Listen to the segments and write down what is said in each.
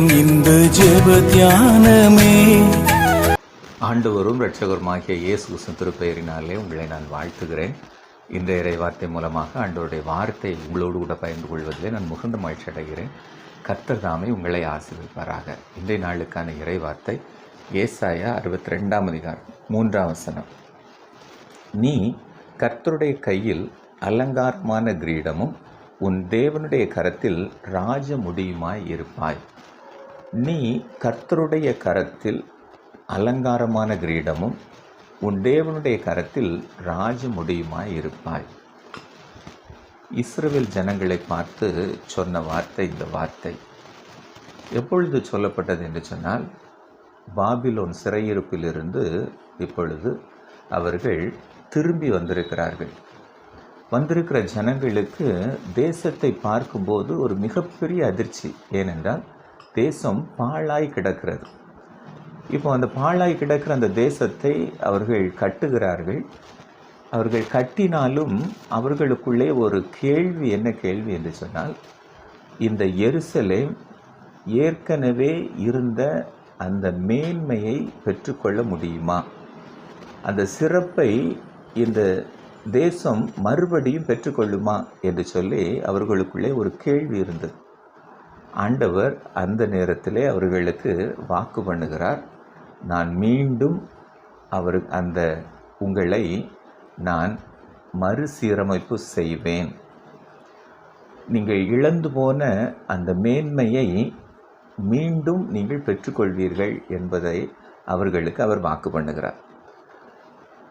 நேரம் இந்த ஜெப தியானமே. ஆண்டவரும் இரட்சகருமாகிய இயேசு கிருஷ்ண திருப்பெயரினாலே உங்களை நான் வாழ்த்துகிறேன். இந்த இறை வார்த்தை மூலமாக ஆண்டவருடைய வார்த்தை உங்களோடு கூட பகிர்ந்து கொள்வதிலே நான் மிகுந்த மகிழ்ச்சி அடைகிறேன். கர்த்தர் தாமே உங்களை ஆசீர்வதிப்பாராக. இன்றைய நாளுக்கான இறை வார்த்தை ஏசாயா அறுபத்தி ரெண்டாம் அதிகாரம் மூன்றாம் வசனம். நீ கர்த்தருடைய கையில் அலங்காரமான கிரீடமும் உன் தேவனுடைய கரத்தில் ராஜ முடியுமாய் இருப்பாய். நீ கர்த்தருடைய கரத்தில் அலங்காரமான கிரீடமும் உன் தேவனுடைய கரத்தில் ராஜ முடியுமாய் இருப்பாய். இஸ்ரேல் ஜனங்களை பார்த்து சொன்ன வார்த்தை இந்த வார்த்தை. எப்பொழுது சொல்லப்பட்டது என்று சொன்னால் பாபிலோன் சிறையிருப்பிலிருந்து இப்பொழுது அவர்கள் திரும்பி வந்திருக்கிறார்கள். வந்திருக்கிற ஜனங்களுக்கு தேசத்தை பார்க்கும்போது ஒரு மிகப்பெரிய அதிர்ச்சி. ஏனென்றால் தேசம் பாழாய் கிடக்கிறது. இப்போ அந்த பாழாய் கிடக்கிற அந்த தேசத்தை அவர்கள் கட்டுகிறார்கள். அவர்கள் கட்டினாலும் அவர்களுக்குள்ளே ஒரு கேள்வி என்ன கேள்வி என்று சொன்னால் இந்த எருசலேம் ஏற்கனவே இருந்த அந்த மேன்மையை பெற்றுக்கொள்ள முடியுமா? அந்த சிறப்பை இந்த தேசம் மறுபடியும் பெற்றுக்கொள்ளுமா என்று சொல்லி அவர்களுக்குள்ளே ஒரு கேள்வி இருந்தது. ஆண்டவர் அந்த நேரத்திலே அவர்களுக்கு வாக்கு பண்ணுகிறார். நான் மீண்டும் அவர் அந்த உங்களை நான் மறுசீரமைப்பு செய்வேன். நீங்கள் இழந்து போன அந்த மேன்மையை மீண்டும் நீங்கள் பெற்றுக்கொள்வீர்கள் என்பதை அவர்களுக்கு அவர் வாக்கு பண்ணுகிறார்.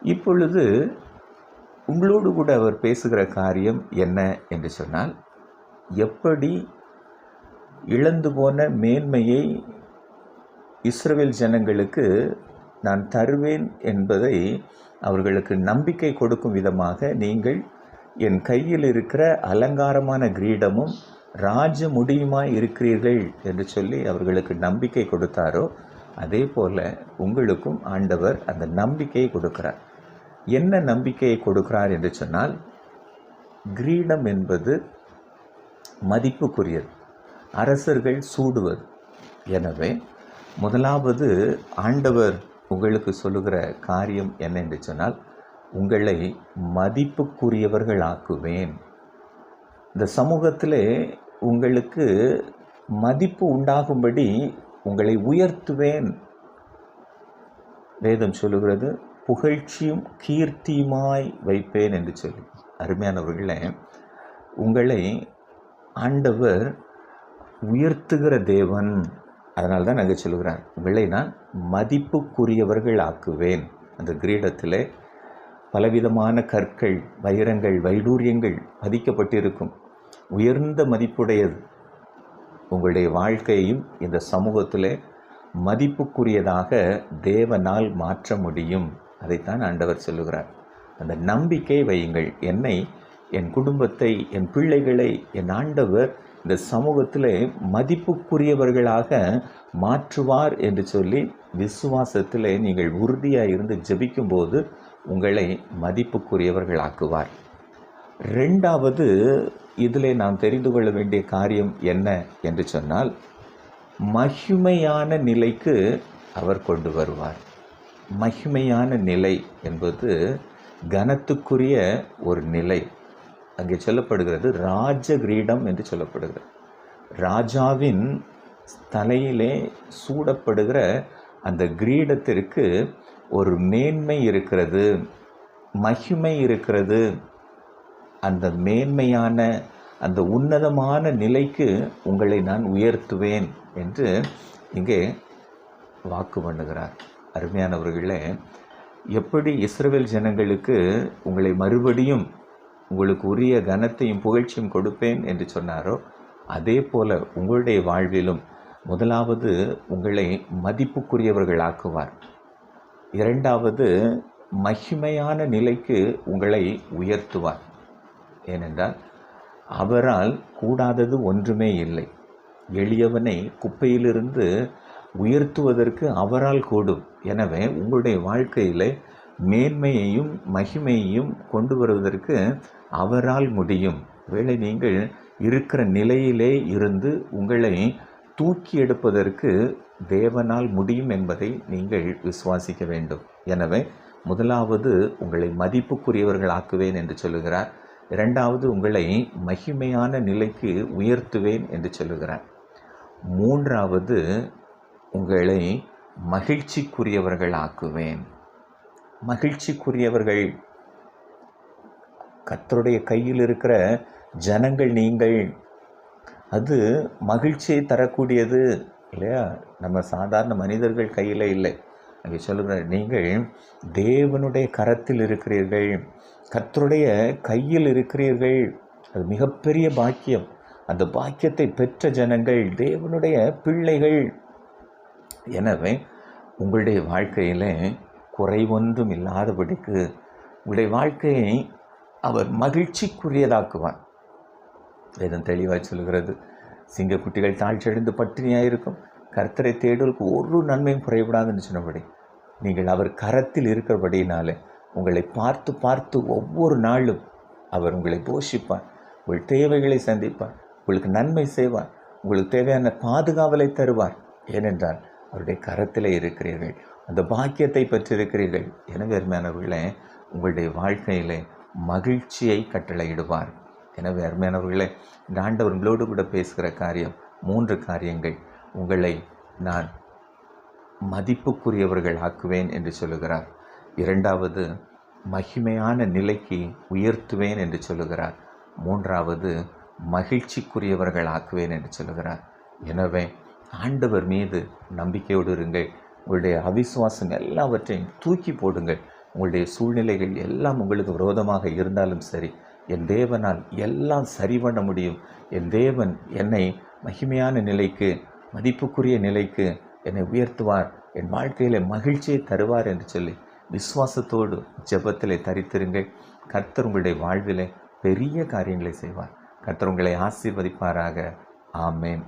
இப்பொழுது உங்களோடு கூட அவர் பேசுகிற காரியம் என்ன என்று சொன்னால் எப்படி இழந்து போன மேன்மையை இஸ்ரவேல் ஜனங்களுக்கு நான் தருவேன் என்பதை அவர்களுக்கு நம்பிக்கை கொடுக்கும் விதமாக நீங்கள் என் கையில் இருக்கிற அலங்காரமான கிரீடமும் ராஜ முடியுமாய் இருக்கிறீர்கள் என்று சொல்லி அவர்களுக்கு நம்பிக்கை கொடுத்தாரோ அதே போல் உங்களுக்கும் ஆண்டவர் அந்த நம்பிக்கையை கொடுக்கிறார். என்ன நம்பிக்கையை கொடுக்கிறார் என்று சொன்னால் கிரீடம் என்பது மதிப்புக்குரியது. அரசர்கள் சூடுவது எனவே முதலாவது ஆண்டவர் உங்களுக்கு சொல்லுகிற காரியம் என்ன என்று சொன்னால் உங்களை மதிப்புக்குரியவர்கள் ஆக்குவேன் இந்த சமூகத்தில் உங்களுக்கு மதிப்பு உண்டாகும்படி உங்களை உயர்த்துவேன். வேதம் சொல்லுகிறது புகழ்ச்சியும் கீர்த்தியுமாய் வைப்பேன் என்று சொல்லி. அருமையானவர்களே உங்களை ஆண்டவர் உயர்த்துகிற தேவன். அதனால் தான் நாங்கள் சொல்கிறார் உங்களை நான் மதிப்புக்குரியவர்கள் ஆக்குவேன். அந்த கிரீடத்தில் பலவிதமான கற்கள் வைரங்கள் வைடூரியங்கள் பதிக்கப்பட்டிருக்கும். உயர்ந்த மதிப்புடையது. உங்களுடைய வாழ்க்கையையும் இந்த சமூகத்தில் மதிப்புக்குரியதாக தேவனால் மாற்ற முடியும். அதைத்தான் ஆண்டவர் சொல்லுகிறார். அந்த நம்பிக்கை வையுங்கள். என்னை என் குடும்பத்தை என் பிள்ளைகளை என் ஆண்டவர் இந்த சமூகத்தில் மதிப்புக்குரியவர்களாக மாற்றுவார் என்று சொல்லி விசுவாசத்தில் நீங்கள் உறுதியாக இருந்து ஜெபிக்கும்போது உங்களை மதிப்புக்குரியவர்களாக்குவார். ரெண்டாவது இதில் நாம் தெரிந்து கொள்ள வேண்டிய காரியம் என்ன என்று சொன்னால் மகிமையான நிலைக்கு அவர் கொண்டு வருவார். மகிமையான நிலை என்பது கனத்துக்குரிய ஒரு நிலை. அங்கே சொல்லப்படுகிறது ராஜ கிரீடம் என்று சொல்லப்படுகிறது. ராஜாவின் தலையிலே சூடப்படுகிற அந்த கிரீடத்திற்கு ஒரு மேன்மை இருக்கிறது மகிமை இருக்கிறது. அந்த மேன்மையான அந்த உன்னதமான நிலைக்கு உங்களை நான் உயர்த்துவேன் என்று இங்கே வாக்கு பண்ணுகிறார். அருமையானவர்களே எப்படி இஸ்ரவேல் ஜனங்களுக்கு உங்களை மறுபடியும் உங்களுக்கு உரிய கனத்தையும் புகழ்ச்சியும் கொடுப்பேன் என்று சொன்னாரோ அதே போல உங்களுடைய வாழ்விலும் முதலாவது உங்களை மதிப்புக்குரியவர்களாக்குவார். இரண்டாவது மகிமையான நிலைக்கு உங்களை உயர்த்துவார். ஏனென்றால் அவரால் கூடாதது ஒன்றுமே இல்லை. எளியவனை குப்பையிலிருந்து உயர்த்துவதற்கு அவரால் கூடும். எனவே உங்களுடைய வாழ்க்கையில் மேன்மையையும் மகிமையையும் கொண்டு வருவதற்கு அவரால் முடியும். வேளை நீங்கள் இருக்கிற நிலையிலே இருந்து உங்களை தூக்கி எடுப்பதற்கு தேவனால் முடியும் என்பதை நீங்கள் விசுவாசிக்க வேண்டும். எனவே முதலாவது உங்களை மதிப்புக்குரியவர்கள் ஆக்குவேன் என்று சொல்லுகிறார். இரண்டாவது உங்களை மகிமையான நிலைக்கு உயர்த்துவேன் என்று சொல்லுகிறார். மூன்றாவது உங்களை மகிழ்ச்சிக்குரியவர்கள் ஆக்குவேன் மகிழ்ச்சிக்குரியவர்கள் கத்தருடைய கையில் இருக்கிற ஜனங்கள் நீங்கள். அது மகிழ்ச்சியை தரக்கூடியது இல்லையா? நம்ம சாதாரண மனிதர்கள் கையில் இல்லை. அங்கே சொல்லுகிற நீங்கள் தேவனுடைய கரத்தில் இருக்கிறீர்கள் கத்தருடைய கையில் இருக்கிறீர்கள். அது மிகப்பெரிய பாக்கியம். அந்த பாக்கியத்தை பெற்ற ஜனங்கள் தேவனுடைய பிள்ளைகள். எனவே உங்களுடைய வாழ்க்கையில் குறைவொன்றும் இல்லாதபடிக்கு உங்களுடைய வாழ்க்கையை அவர் மகிழ்ச்சிக்குரியதாக்குவான் வேதம் தெளிவாக சொல்கிறது சிங்கக்குட்டிகள் தாழ்ச்சியடைந்து பட்டினியாக இருக்கும் கர்த்தரை தேடுவதற்கு ஒரு நன்மையும் குறைபடாதுன்னு சொன்னபடி நீங்கள் அவர் கரத்தில் இருக்கிறபடினாலே உங்களை பார்த்து பார்த்து ஒவ்வொரு நாளும் அவர் உங்களை போஷிப்பார் உங்கள் தேவைகளை சந்திப்பார் உங்களுக்கு நன்மை செய்வார் உங்களுக்கு தேவையான பாதுகாவலை தருவார். ஏனென்றால் அவருடைய கரத்தில் இருக்கிறீர்கள். அந்த பாக்கியத்தை பெற்றிருக்கிறீர்கள். எனவே அருமையானவர்களே உங்களுடைய வாழ்க்கையிலே மகிழ்ச்சியை கட்டளையிடுவார். எனவே அருமையானவர்களே இந்த ஆண்டவர் உங்களோடு கூட பேசுகிற காரியம் மூன்று காரியங்கள். உங்களை நான் மதிப்புக்குரியவர்கள் ஆக்குவேன் என்று சொல்லுகிறார். இரண்டாவது மகிமையான நிலைக்கு உயர்த்துவேன் என்று சொல்லுகிறார். மூன்றாவது மகிழ்ச்சிக்குரியவர்கள் ஆக்குவேன் என்று சொல்லுகிறார். எனவே ஆண்டவர் மீது நம்பிக்கையோடு இருங்கள். உங்களுடைய அவிசுவாசம் எல்லாவற்றையும் தூக்கி போடுங்கள். உங்களுடைய சூழ்நிலைகள் எல்லாம் உங்களுக்கு விரோதமாக இருந்தாலும் சரி என் தேவனால் எல்லாம் சரி பண்ண முடியும். என் தேவன் என்னை மகிமையான நிலைக்கு மதிப்புக்குரிய நிலைக்கு என்னை உயர்த்துவார். என் வாழ்க்கையில் மகிழ்ச்சியை தருவார் என்று சொல்லி விசுவாசத்தோடு ஜெபத்தில் தரித்திருங்கள். கர்த்தர் உங்களுடைய வாழ்விலே பெரிய காரியங்களை செய்வார். கர்த்தர் உங்களை ஆசீர்வதிப்பாராக. ஆமேன்.